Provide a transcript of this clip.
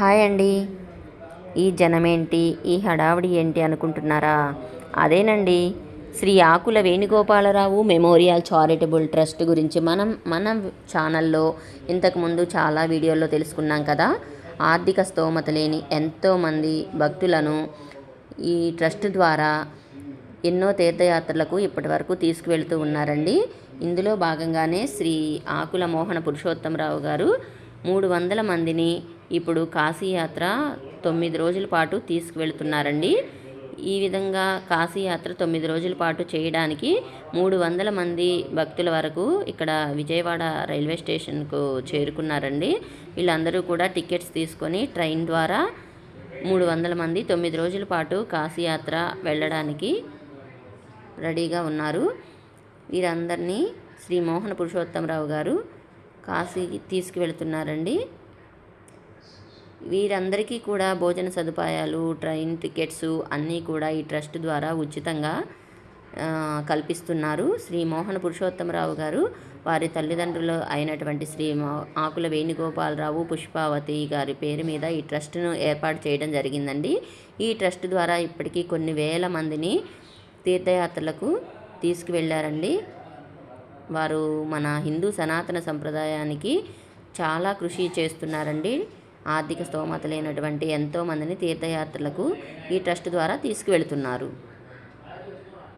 Hi అండి. ఈ జనమేంటి? ఈ హడావిడి ఏంటి అనుకుంటున్నారా? అదేనండి. Shri Akula Venugopalarao memorial charitable trust గురించి మనం మన ఛానల్లో ఇంతకుముందు చాలా వీడియోల్లో తెలుసుకున్నాం కదా. ఆర్థిక స్తోమత లేని ఎంతోమంది భక్తులను ఈ ట్రస్ట్ ద్వారా ఎన్నో తీర్థయాత్రలకు ఇప్పటివరకు తీసుకువెళ్తూ ఉన్నారండి. ఇందులో భాగంగానే శ్రీ ఆకుల మోహన పురుషోత్తమరావు గారు మూడు వందల మందిని ఇప్పుడు కాశీయాత్ర తొమ్మిది రోజుల పాటు తీసుకువెళ్తున్నారండి. ఈ విధంగా కాశీయాత్ర తొమ్మిది రోజుల పాటు చేయడానికి మూడు వందల మంది భక్తుల వరకు ఇక్కడ విజయవాడ రైల్వే స్టేషన్కు చేరుకున్నారండి. వీళ్ళందరూ కూడా టికెట్స్ తీసుకొని ట్రైన్ ద్వారా మూడు వందల మంది తొమ్మిది రోజుల పాటు కాశీయాత్ర వెళ్ళడానికి రెడీగా ఉన్నారు. వీరందరినీ శ్రీ మోహన పురుషోత్తమరావు గారు కాశీకి తీసుకువెళ్తున్నారండి. వీరందరికీ కూడా భోజన సదుపాయాలు ట్రైన్ టికెట్స్ అన్నీ కూడా ఈ ట్రస్ట్ ద్వారా ఉచితంగా కల్పిస్తున్నారు. శ్రీ మోహన పురుషోత్తమరావు గారు వారి తల్లిదండ్రులు అయినటువంటి శ్రీ ఆకుల వేణుగోపాలరావు పుష్పావతి గారి పేరు మీద ఈ ట్రస్ట్ను ఏర్పాటు చేయడం జరిగిందండి. ఈ ట్రస్ట్ ద్వారా ఇప్పటికీ కొన్ని వేల మందిని తీర్థయాత్రలకు తీసుకువెళ్ళారండి. వారు మన హిందూ సనాతన సంప్రదాయానికి చాలా కృషి చేస్తున్నారండి. ఆర్థిక స్తోమత లేనటువంటి ఎంతోమందిని తీర్థయాత్రలకు ఈ ట్రస్ట్ ద్వారా తీసుకువెళుతున్నారు.